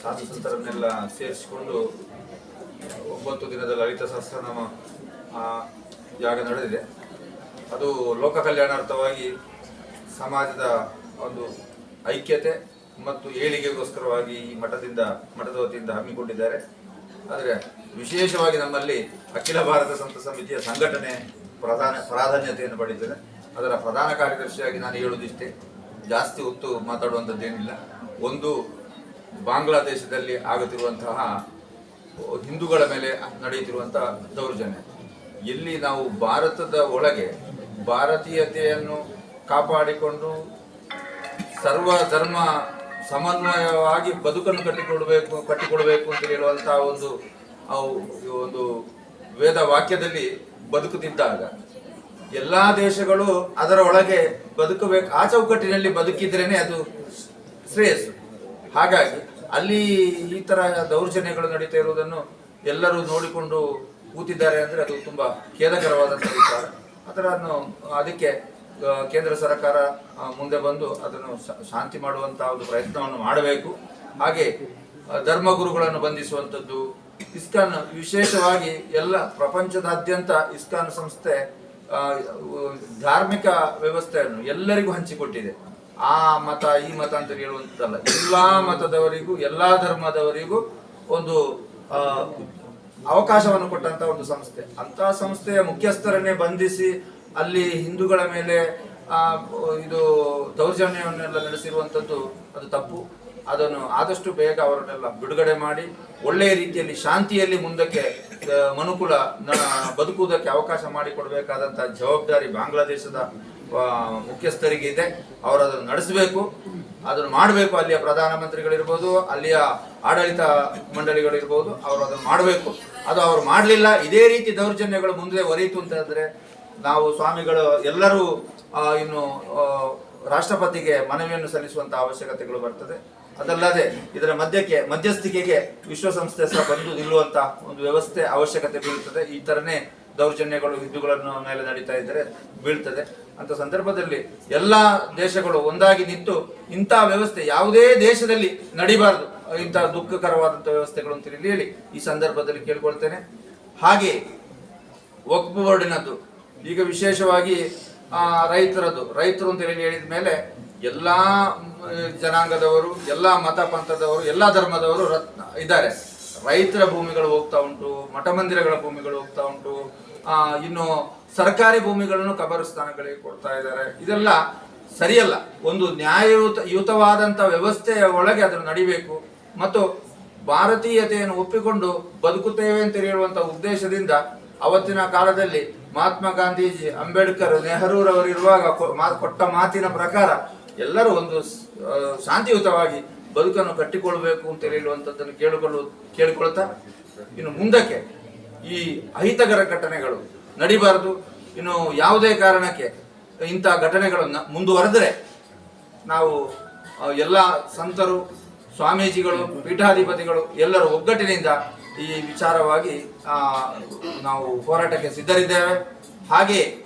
ಸಾಧು ಸೇರಿಸಿಕೊಂಡು ಒಂಬತ್ತು ದಿನದ ಲಲಿತ ಸಹಸ್ರನಾಮ ಯಾಗ ನಡೆದಿದೆ. ಅದು ಲೋಕ ಕಲ್ಯಾಣಾರ್ಥವಾಗಿ ಸಮಾಜದ ಒಂದು ಐಕ್ಯತೆ ಮತ್ತು ಏಳಿಗೆಗೋಸ್ಕರವಾಗಿ ಈ ಮಠದಿಂದ, ಮಠದ ವತಿಯಿಂದ ಹಮ್ಮಿಕೊಂಡಿದ್ದಾರೆ. ಆದರೆ ವಿಶೇಷವಾಗಿ ನಮ್ಮಲ್ಲಿ ಅಖಿಲ ಭಾರತ ಸಂತ ಸಮಿತಿಯ ಸಂಘಟನೆ ಪ್ರಧಾನ, ಪ್ರಾಧಾನ್ಯತೆಯನ್ನು ಪಡೆದಿದೆ. ಅದರ ಪ್ರಧಾನ ಕಾರ್ಯದರ್ಶಿಯಾಗಿ ನಾನು ಹೇಳುವುದಿಷ್ಟೇ, ಜಾಸ್ತಿ ಹೊತ್ತು ಮಾತಾಡುವಂಥದ್ದೇನಿಲ್ಲ. ಒಂದು ಬಾಂಗ್ಲಾದೇಶದಲ್ಲಿ ಆಗುತ್ತಿರುವಂತಹ ಹಿಂದೂಗಳ ಮೇಲೆ ನಡೆಯುತ್ತಿರುವಂತಹ ದೌರ್ಜನ್ಯ. ಇಲ್ಲಿ ನಾವು ಭಾರತದ ಒಳಗೆ ಭಾರತೀಯತೆಯನ್ನು ಕಾಪಾಡಿಕೊಂಡು ಸರ್ವ ಧರ್ಮ ಸಮನ್ವಯವಾಗಿ ಬದುಕನ್ನು ಕಟ್ಟಿಕೊಡಬೇಕು ಕಟ್ಟಿಕೊಡಬೇಕು ಅಂತ ಹೇಳುವಂತಹ ಒಂದು ಒಂದು ವೇದ ವಾಕ್ಯದಲ್ಲಿ ಬದುಕುತ್ತಿದ್ದಾಗ ಎಲ್ಲ ದೇಶಗಳು ಅದರ ಒಳಗೆ ಬದುಕಬೇಕು ಆ ಚೌಕಟ್ಟಿನಲ್ಲಿ ಬದುಕಿದ್ರೇನೆ ಅದು ಶ್ರೇಯಸ್ಸು. ಹಾಗಾಗಿ ಅಲ್ಲಿ ಈ ತರ ದೌರ್ಜನ್ಯಗಳು ನಡೀತಾ ಇರುವುದನ್ನು ಎಲ್ಲರೂ ನೋಡಿಕೊಂಡು ಕೂತಿದ್ದಾರೆ ಅಂದ್ರೆ ಅದು ತುಂಬಾ ಖೇದಕರವಾದಂತಹ ವಿಚಾರ. ಅದನ್ನು ಅದಕ್ಕೆ ಕೇಂದ್ರ ಸರ್ಕಾರ ಮುಂದೆ ಬಂದು ಅದನ್ನು ಶಾಂತಿ ಮಾಡುವಂತಹ ಒಂದು ಪ್ರಯತ್ನವನ್ನು ಮಾಡಬೇಕು. ಹಾಗೆ ಧರ್ಮಗುರುಗಳನ್ನು ಬಂಧಿಸುವಂಥದ್ದು, ಇಸ್ಕಾನ್ ವಿಶೇಷವಾಗಿ ಎಲ್ಲ ಪ್ರಪಂಚದಾದ್ಯಂತ ಇಸ್ಕಾನ್ ಸಂಸ್ಥೆ ಧಾರ್ಮಿಕ ವ್ಯವಸ್ಥೆಯನ್ನು ಎಲ್ಲರಿಗೂ ಹಂಚಿಕೊಟ್ಟಿದೆ. ಆ ಮತ, ಈ ಮತ ಅಂತ ಹೇಳುವಂತಲ್ಲ ಎಲ್ಲಾ ಮತದವರಿಗೂ, ಎಲ್ಲಾ ಧರ್ಮದವರಿಗೂ ಒಂದು ಅವಕಾಶವನ್ನು ಕೊಟ್ಟಂತ ಒಂದು ಸಂಸ್ಥೆ. ಅಂತ ಸಂಸ್ಥೆಯ ಮುಖ್ಯಸ್ಥರನ್ನೇ ಬಂಧಿಸಿ ಅಲ್ಲಿ ಹಿಂದೂಗಳ ಮೇಲೆ ಇದು ದೌರ್ಜನ್ಯವನ್ನೆಲ್ಲ ನಡೆಸಿರುವಂಥದ್ದು ಅದು ತಪ್ಪು. ಅದನ್ನು ಆದಷ್ಟು ಬೇಗ ಅವರನ್ನೆಲ್ಲ ಬಿಡುಗಡೆ ಮಾಡಿ, ಒಳ್ಳೆಯ ರೀತಿಯಲ್ಲಿ, ಶಾಂತಿಯಲ್ಲಿ ಮುಂದಕ್ಕೆ ಮನುಕುಲ ಬದುಕುವುದಕ್ಕೆ ಅವಕಾಶ ಮಾಡಿಕೊಡಬೇಕಾದಂಥ ಜವಾಬ್ದಾರಿ ಬಾಂಗ್ಲಾದೇಶದ ಮುಖ್ಯಸ್ಥರಿಗೆ ಇದೆ. ಅವರು ಅದನ್ನು ನಡೆಸಬೇಕು. ಅದನ್ನು ಮಾಡಬೇಕು. ಅಲ್ಲಿಯ ಪ್ರಧಾನಮಂತ್ರಿಗಳಿರ್ಬೋದು, ಅಲ್ಲಿಯ ಆಡಳಿತ ಮಂಡಳಿಗಳಿರ್ಬೋದು ಅವರು ಅದನ್ನು ಮಾಡಬೇಕು. ಅದು ಅವರು ಮಾಡಲಿಲ್ಲ. ಇದೇ ರೀತಿ ದೌರ್ಜನ್ಯಗಳು ಮುಂದೆ ಒರೆಯಿತು ಅಂತಂದ್ರೆ ನಾವು ಸ್ವಾಮಿಗಳು ಎಲ್ಲರೂ ಇನ್ನು ರಾಷ್ಟ್ರಪತಿಗೆ ಮನವಿಯನ್ನು ಸಲ್ಲಿಸುವಂತಹ ಅವಶ್ಯಕತೆಗಳು ಬರ್ತದೆ. ಅದಲ್ಲದೆ ಇದರ ಮಧ್ಯಕ್ಕೆ, ಮಧ್ಯಸ್ಥಿಕೆಗೆ ವಿಶ್ವಸಂಸ್ಥೆ ಸಹ ಬಂದು ನಿಲ್ಲುವಂತ ಒಂದು ವ್ಯವಸ್ಥೆ ಅವಶ್ಯಕತೆ ಬೀಳುತ್ತದೆ ಈ ತರನೇ ದೌರ್ಜನ್ಯಗಳು ಹಿಂದೂಗಳನ್ನು ಮೇಲೆ ನಡೀತಾ ಇದ್ದರೆ ಬೀಳ್ತದೆ. ಅಂತ ಸಂದರ್ಭದಲ್ಲಿ ಎಲ್ಲಾ ದೇಶಗಳು ಒಂದಾಗಿ ನಿಂತು ಇಂತಹ ವ್ಯವಸ್ಥೆ ಯಾವುದೇ ದೇಶದಲ್ಲಿ ನಡಿಬಾರದು. ಇಂತಹ ದುಃಖಕರವಾದಂತಹ ವ್ಯವಸ್ಥೆಗಳು ಅಂತ ಹೇಳಿ ಈ ಸಂದರ್ಭದಲ್ಲಿ ಕೇಳ್ಕೊಳ್ತೇನೆ. ಹಾಗೆ, ವಕ್ಫ್ ಬೋರ್ಡಿನದ್ದು ಈಗ ವಿಶೇಷವಾಗಿ ರೈತರದ್ದು. ರೈತರು ಅಂತ ಹೇಳಿ ಹೇಳಿದ ಮೇಲೆ ಎಲ್ಲ ಜನಾಂಗದವರು, ಎಲ್ಲ ಮತ ಪಂಥದವರು, ಎಲ್ಲ ಧರ್ಮದವರು ರತ್ನ ಇದ್ದಾರೆ. ರೈತರ ಭೂಮಿಗಳು ಹೋಗ್ತಾ ಉಂಟು, ಮಠ ಮಂದಿರಗಳ ಭೂಮಿಗಳು ಹೋಗ್ತಾ ಉಂಟು ಇನ್ನು ಸರ್ಕಾರಿ ಭೂಮಿಗಳನ್ನು ಕಬರಸ್ಥಾನಗಳಿಗೆ ಕೊಡ್ತಾ ಇದ್ದಾರೆ. ಇದೆಲ್ಲ ಸರಿಯಲ್ಲ. ಒಂದು ನ್ಯಾಯಯುತ, ಯುತವಾದಂತ ವ್ಯವಸ್ಥೆಯ ಒಳಗೆ ಅದನ್ನು ನಡಿಬೇಕು. ಮತ್ತು ಭಾರತೀಯತೆಯನ್ನು ಒಪ್ಪಿಕೊಂಡು ಬದುಕುತ್ತೇವೆ ಅಂತ ಹೇಳುವಂತ ಉದ್ದೇಶದಿಂದ ಅವತ್ತಿನ ಕಾಲದಲ್ಲಿ ಮಹಾತ್ಮ ಗಾಂಧೀಜಿ, ಅಂಬೇಡ್ಕರ್ ನೆಹರೂರವರು ಇರುವಾಗ ಕೊಟ್ಟ ಮಾತಿನ ಪ್ರಕಾರ ಎಲ್ಲರೂ ಒಂದು ಶಾಂತಿಯುತವಾಗಿ ಬದುಕನ್ನು ಕಟ್ಟಿಕೊಳ್ಬೇಕು ಅಂತ ಹೇಳುವಂಥದ್ದನ್ನು ಕೇಳಿಕೊಳ್ಳು, ಕೇಳಿಕೊಳ್ತಾ ಇನ್ನು ಮುಂದಕ್ಕೆ ಈ ಅಹಿತಕರ ಘಟನೆಗಳು ನಡಿಬಾರದು. ಇನ್ನು ಯಾವುದೇ ಕಾರಣಕ್ಕೆ ಇಂಥ ಘಟನೆಗಳನ್ನು ಮುಂದುವರೆದ್ರೆ ನಾವು ಎಲ್ಲ ಸಂತರು, ಸ್ವಾಮೀಜಿಗಳು, ಪೀಠಾಧಿಪತಿಗಳು ಎಲ್ಲರೂ ಒಗ್ಗಟ್ಟಿನಿಂದ ಈ ವಿಚಾರವಾಗಿ ನಾವು ಹೋರಾಟಕ್ಕೆ ಸಿದ್ಧರಿದ್ದೇವೆ. ಹಾಗೆ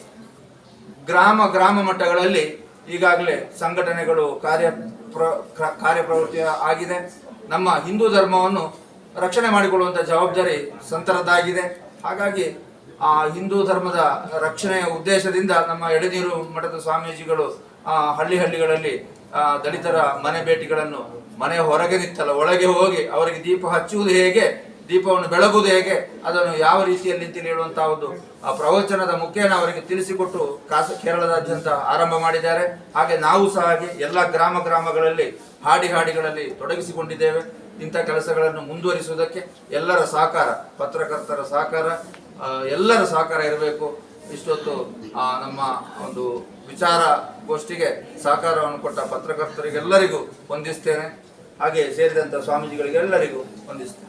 ಗ್ರಾಮ ಗ್ರಾಮ ಮಟ್ಟಗಳಲ್ಲಿ ಈಗಾಗಲೇ ಸಂಘಟನೆಗಳು ಕಾರ್ಯ ಪ್ರ- ಕಾರ್ಯಪ್ರವೃತ್ತಿ ಆಗಿದೆ. ನಮ್ಮ ಹಿಂದೂ ಧರ್ಮವನ್ನು ರಕ್ಷಣೆ ಮಾಡಿಕೊಳ್ಳುವಂಥ ಜವಾಬ್ದಾರಿ ಸಂತರದ್ದಾಗಿದೆ. ಹಾಗಾಗಿ, ಆ, ಹಿಂದೂ ಧರ್ಮದ ರಕ್ಷಣೆಯ ಉದ್ದೇಶದಿಂದ ನಮ್ಮ ಎಡೆನೀರು ಮಠದ ಸ್ವಾಮೀಜಿಗಳು ಹಳ್ಳಿ ಹಳ್ಳಿಗಳಲ್ಲಿ ದಲಿತರ ಮನೆ ಭೇಟಿಗಳನ್ನು ಮನೆ ಹೊರಗೆ ನಿಂತಲ್ಲ, ಒಳಗೆ ಹೋಗಿ ಅವರಿಗೆ ದೀಪ ಹಚ್ಚುವುದು ಹೇಗೆ? ದೀಪವನ್ನು ಬೆಳಗುವುದು ಹೇಗೆ? ಅದನ್ನು ಯಾವ ರೀತಿಯಲ್ಲಿ ತಿಳಿಯುವಂತಹ ಒಂದು ಆ ಪ್ರವಚನದ ಮುಖೇನ ಅವರಿಗೆ ತಿಳಿಸಿಕೊಟ್ಟು ಕಾಸ ಕೇರಳದಾದ್ಯಂತ ಆರಂಭ ಮಾಡಿದ್ದಾರೆ. ಹಾಗೆ ನಾವು ಸಹ ಹಾಗೆ ಎಲ್ಲ ಗ್ರಾಮ ಗ್ರಾಮಗಳಲ್ಲಿ ಹಾಡಿ ಹಾಡಿಗಳಲ್ಲಿ ತೊಡಗಿಸಿಕೊಂಡಿದ್ದೇವೆ. ಇಂಥ ಕೆಲಸಗಳನ್ನು ಮುಂದುವರಿಸುವುದಕ್ಕೆ ಎಲ್ಲರ ಸಹಕಾರ, ಪತ್ರಕರ್ತರ ಸಹಕಾರ ಎಲ್ಲರ ಸಹಕಾರ ಇರಬೇಕು. ಇಷ್ಟೊತ್ತು ನಮ್ಮ ಒಂದು ವಿಚಾರ ಗೋಷ್ಠಿಗೆ ಸಹಕಾರವನ್ನು ಕೊಟ್ಟ ಪತ್ರಕರ್ತರಿಗೆಲ್ಲರಿಗೂ ವಂದಿಸ್ತೇನೆ. ಹಾಗೆ ಸೇರಿದಂಥ ಸ್ವಾಮೀಜಿಗಳಿಗೆಲ್ಲರಿಗೂ ವಂದಿಸ್ತೇನೆ.